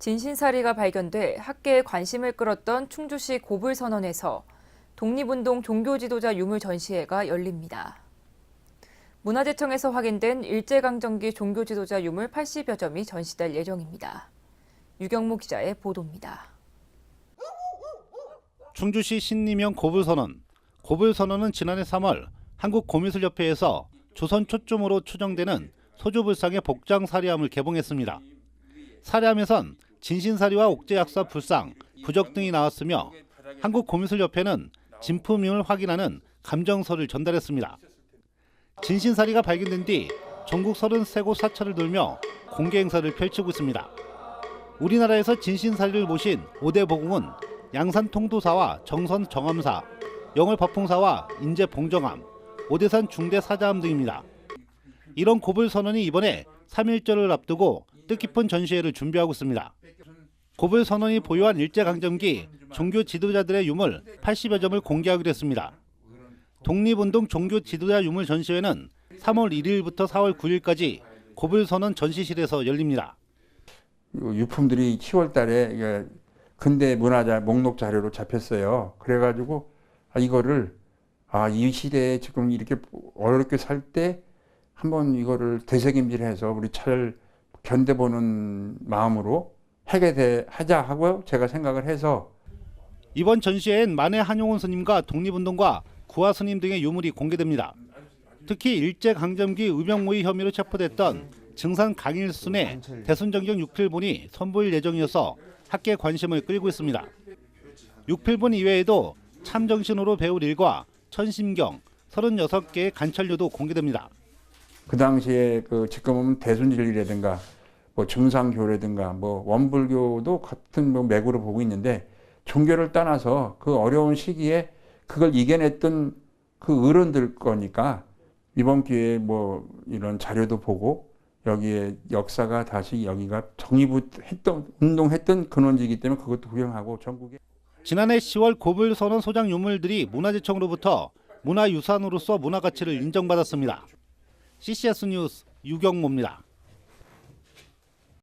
진신사리가 발견돼 학계에 관심을 끌었던 충주시 고불선언에서 독립운동 종교지도자 유물 전시회가 열립니다. 문화재청에서 확인된 일제강점기 종교지도자 유물 80여 점이 전시될 예정입니다. 유경무 기자의 보도입니다. 충주시 신림형 고불선언. 고불선언은 지난해 3월 한국 고미술협회에서 조선 초점으로 추정되는 소주불상의 복장 사리함을 개봉했습니다. 사리함에선 진신사리와 옥제약사 불상, 부적 등이 나왔으며 한국고미술협회는 진품임을 확인하는 감정서를 전달했습니다. 진신사리가 발견된 뒤 전국 33곳 사찰을 돌며 공개 행사를 펼치고 있습니다. 우리나라에서 진신사리를 모신 5대 보궁은 양산 통도사와 정선 정암사, 영월 법풍사와 인제 봉정암, 오대산 중대 사자암 등입니다. 이런 고불 선언이 이번에 3.1절을 앞두고 뜻깊은 전시회를 준비하고 있습니다. 고불 선언이 보유한 일제강점기 종교 지도자들의 유물 80여 점을 공개하기로 했습니다. 독립운동 종교 지도자 유물 전시회는 3월 1일부터 4월 9일까지 고불 선언 전시실에서 열립니다. 그 유품들이 10월 달에 근대 문화자 목록 자료로 잡혔어요. 그래가지고 아, 이거를 아, 이 시대에 지금 이렇게 어렵게 살 때 한번 이거를 되새김질해서 우리 차를 견뎌보는 마음으로 하게 돼, 하자 하고 제가 생각을 해서 이번 전시회엔 만해 한용운 스님과 독립운동가 구화 스님 등의 유물이 공개됩니다. 특히 일제 강점기 의병모의 혐의로 체포됐던 증산 강일순의 대순정경 6필본이 선보일 예정이어서 학계 관심을 끌고 있습니다. 6필본 이외에도 참정신으로 배울 일과 천심경 36개의 관찰료도 공개됩니다. 그 당시에 그 지금은 대순진리라든가 뭐 증상교라든가 뭐 원불교도 같은 뭐 맥으로 보고 있는데 종교를 떠나서 그 어려운 시기에 그걸 이겨냈던 그 어른들 거니까 이번 기회에 뭐 이런 자료도 보고 여기에 역사가 다시 여기가 정의부했던 운동했던 근원지이기 때문에 그것도 구경하고 전국에 지난해 10월 고불 선언 소장 유물들이 문화재청으로부터 문화유산으로서 문화가치를 인정받았습니다. CCS 뉴스 유경모입니다.